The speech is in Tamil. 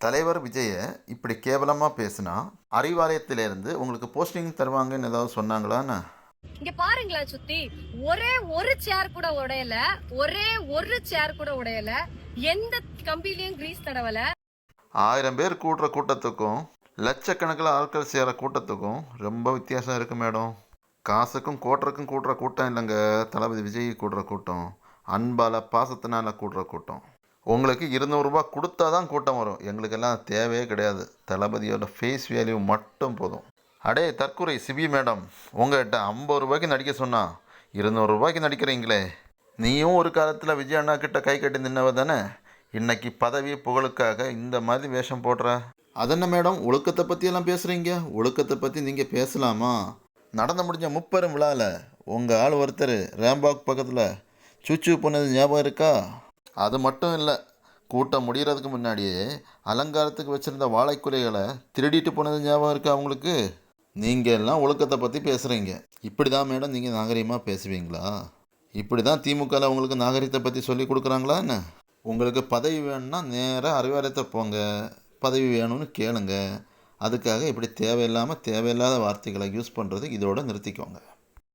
தலைவர் விஜய இப்படி கேவலமாக பேசினா அறிவாலயத்திலேருந்து உங்களுக்கு போஸ்டிங் தருவாங்கன்னு ஏதாவது சொன்னாங்களான்னு இங்க பாருங்களேன் சுத்தி ஒரே ஒரு சேர் கூட உடையல ஒரே ஒரு சேர் கூட உடையல எந்த கம்பிலையும் கிரீஸ் தடவல. ஆயிரம் பேர் கூடுற கூட்டத்துக்கும் லட்சக்கணக்கில் ஆட்கள் சேர கூட்டத்துக்கும் ரொம்ப வித்தியாசம் இருக்கு மேடம். காசுக்கும் கோட்டருக்கும் கூடுற கூட்டம் இல்லைங்க. தளபதி விஜய் கூடுற கூட்டம் அன்பால் பாசத்தினால கூடுற கூட்டம். உங்களுக்கு இருநூறுபா கொடுத்தா தான் கூட்டம் வரும். எங்களுக்கெல்லாம் தேவையே கிடையாது. தளபதியோட ஃபேஸ் வேல்யூ மட்டும் போதும். அடே தற்கொலை சிபி மேடம். உங்கள்கிட்ட ஐம்பது ரூபாய்க்கு நடிக்க சொன்னா இருநூறுபாய்க்கு நடிக்கிறீங்களே. நீயும் ஒரு காலத்தில் விஜய் அண்ணா கிட்ட கை கட்டி நின்னவ தானே? இன்னைக்கு பதவி புகழுக்காக இந்த மாதிரி வேஷம் போடுற? அதென்ன மேடம்? ஒழுக்கத்தை பற்றியெல்லாம் பேசுகிறீங்க ஒழுக்கத்தை பற்றி நீங்கள் பேசலாமா? நடந்து முடிஞ்ச முப்பெரும் விழாவில் உங்கள் ஆள் ஒருத்தர் ரேம்பாக் பக்கத்தில் சுச்சு பண்ணது ஞாபகம் இருக்கா? அது மட்டும் இல்லை கூட்டம் முடிகிறதுக்கு முன்னாடியே அலங்காரத்துக்கு வச்சுருந்த வாழைக்குலைகளை திருடிட்டு போனது ஞாபகம் இருக்கா அவங்களுக்கு நீங்கள் எல்லாம் ஒழுக்கத்தை பற்றி பேசுகிறீங்க இப்படி தான் மேடம் நீங்கள் நாகரிகமாக பேசுவீங்களா? இப்படி தான் திமுகவில் உங்களுக்கு நாகரிகத்தை பற்றி சொல்லி கொடுக்குறாங்களா என்ன? உங்களுக்கு பதவி வேணும்னா நேராக அறிவாலயத்தை போங்க. பதவி வேணும்னு கேளுங்க. அதுக்காக இப்படி தேவையில்லாமல் தேவையில்லாத வார்த்தைகளை யூஸ் பண்ணுறது இதோடு நிறுத்திக்கோங்க.